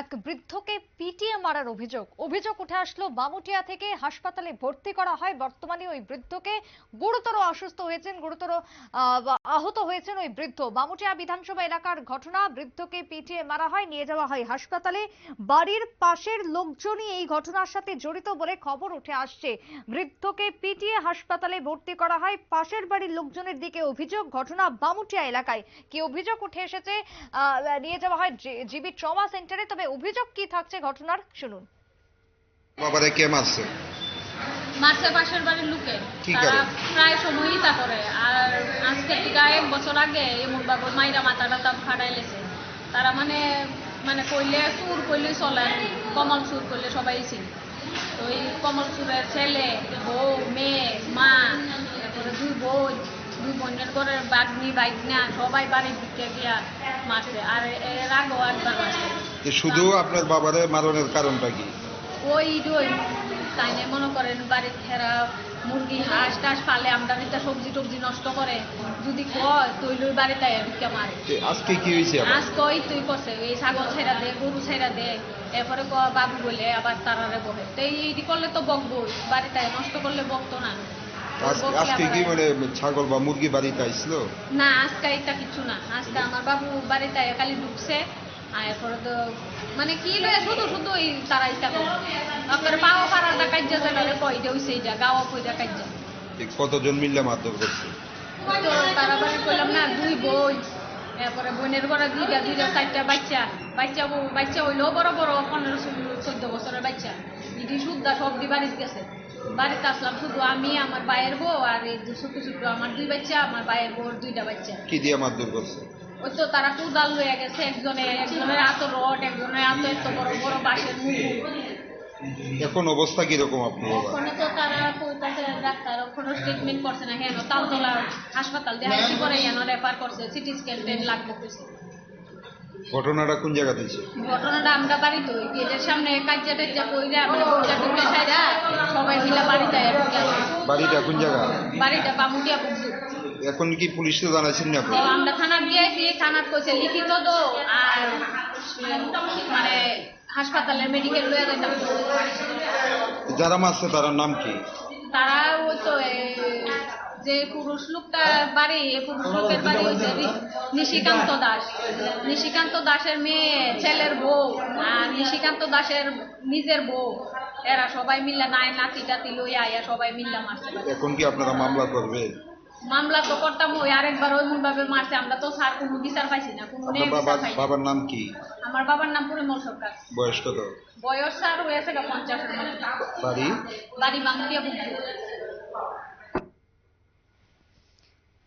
এক বৃদ্ধকে পিটিয়ে মারার অভিযোগ। অভিযোগ উঠে আসলো, বামুটিয়া থেকে হাসপাতালে ভর্তি করা হয়। বর্তমানে ওই বৃদ্ধকে গুরুতর অসুস্থ হয়েছেন, গুরুতর আহত হয়েছেন ওই বৃদ্ধ। বামুটিয়া বিধানসভা এলাকার ঘটনা, বৃদ্ধকে পিটিয়ে মারা হয়, নিয়ে যাওয়া হয় হাসপাতালে। বাড়ির পাশের লোকজনই এই ঘটনার সাথে জড়িত বলে খবর উঠে আসছে। বৃদ্ধকে পিটিয়ে হাসপাতালে ভর্তি করা হয়। পাশের বাড়ির লোকজনের দিকে অভিযোগ, ঘটনা বামুটিয়া এলাকায়। কি অভিযোগ উঠে এসেছে নিয়ে যাওয়া হয় জিবি ট্রমা সেন্টারে, তবে অভিযোগ কি থাকছে ঘটনার? শুনুন। বাবারে কে মারছে? মারছে পাশের বাড়ির লোকে। তারা প্রায় সময়ই তা করে। আর আজকে থেকে এক বছর আগে এমন বাবু মাইরা মাথা টাথা ফাটাইলেছে তারা মানে মানে কইলে সুর কইলে চলে আর কি। কমল সুর করলে সবাই চিনি। তো এই কমল সুরের ছেলে বউ মেয়ে মা তারপরে দুই বোন দুই বোনের করে বাগনি বাইকনা সবাই বাড়ির দিকে গিয়া মারছে। আর এর আগেও একবার মারছে। যে শুধু আপনার বাবারে মারণের কারণটা কি? ওই ওই তাই নিয়ে মনে করেন বাড়ির ফেরা মুরগি হাঁস টাস পালে আমরা এটা সবজি টবজি নষ্ট করে যদি কয় তুই লই বাড়িতে ঢুকে মারে। আজকে কি হয়েছে? আজ কই তুই করছে এই ছাগল ছেড়া দে গরু ছেড়া দে এরপরে ক বাবু বলে আবার তারারে বহে তো এই এইটি করলে তো বকবই বাড়িতে নষ্ট করলে বকতো না। আজ- আজকে কি মানে ছাগল বা মুরগি বাড়িতে আইছিল না আজকে এটা কিছু না। আজকে আমার বাবু বাড়িতে খালি ঢুকছে আর এরপরে তো মানে কি লয়ে শুধু শুধু এই তারা ইটা করে। আপনার কাজ্যা জানালে কইটা হইছে এইটা গাওয়া কাজ্যা। যে কতজন মিললে মারধর করছে? তো তারা বাড়ি কইলাম না দুই বই। এরপরে বোনের ঘরে দুইটা দুইটা চারটা বাচ্চা। বাচ্চা বউ বাচ্চা হইলেও বড় বড় পনেরো চোদ্দ বছরের বাচ্চা। ইডি সুদ্ধা সব দি বাড়িতে গেছে। বাড়িতে আসলাম শুধু আমি আমার ভাইয়ের বউ আর এই ছোট ছোট আমার দুই বাচ্চা আমার ভাইয়ের বউর দুইটা বাচ্চা। কি দিয়ে মারধর করছে? ওই তো তারা কুদাল লয়ে গেছে একজনে একজনের এত রড একজনের এত এত বড় বড় বাঁশের এখন অবস্থা কীরকম আপনার তো তারা কইতাছে ডাক্তার ট্রিটমেন্ট করছে না হেন তালতলা হাসপাতাল দেখাইছি করে হেন রেফার করছে সিটি স্ক্যান টেন লাগবে কইছে। ঘটনাটা কোন জায়গা দিয়েছে ঘটনাটা আমরা বাড়িতে ওই গেটের সামনে টাজ্জা কইরা টুকে ছাইরা সবাই মিলে বাড়িতে বাড়িটা কোন জায়গা? বাড়িটা বামুটিয়া বুঝু এখন কি পুলিশে জানাইছেন না তো আপনি আমরা থানা গিয়েছি থানার কইছে লিখিত দো আর মানে হাসপাতালের মেডিকেল লয়ে যাইতাম। যারা মারছে তার নাম কি? তারা ওই তো যে পুরুষ লোকটা বাড়ি এই পুরুষ লোকের বাড়ি হয়েছে নিশিকান্ত দাস। নিশিকান্ত দাসের মেয়ে ছেলের বউ আর নিশিকান্ত দাসের নিজের বউ। এরা সবাই মিল্লা নাই নাতি টাতি লইয়া আইয়া সবাই মিল্লা মারছে। এখন কি আপনারা মামলা করবে মামলা তো করতাম ওই আরেকবার ওই মূলভাবে মারছে আমরা তো স্যার কোনো বিচার পাইছি না কোনো বিচার বাবার পাইছি বাবার নাম কি? আমার বাবার নাম পরিমল সরকার। বয়স কত? বয়স স্যার হয়েছে পঞ্চাশ পঞ্চাশের মতো বাড়ি বাড়ি বাংলিয়া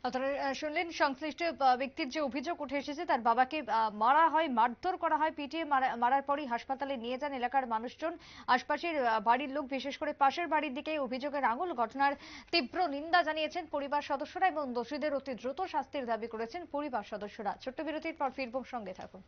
আপনারা শুনলেন সংশ্লিষ্ট ব্যক্তির যে অভিযোগ উঠে এসেছে, তার বাবাকে মারা হয়, মারধর করা হয়, পিটিয়ে মারা- মারার পরই হাসপাতালে নিয়ে যান এলাকার মানুষজন। আশপাশের বাড়ির লোক, বিশেষ করে পাশের বাড়ির দিকে অভিযোগের আঙুল, ঘটনার তীব্র নিন্দা জানিয়েছেন পরিবার সদস্যরা এবং দোষীদের অতি দ্রুত শাস্তির দাবি করেছেন পরিবার সদস্যরা। ছোট্ট বিরতির পর ফিরব সঙ্গে থাকুন।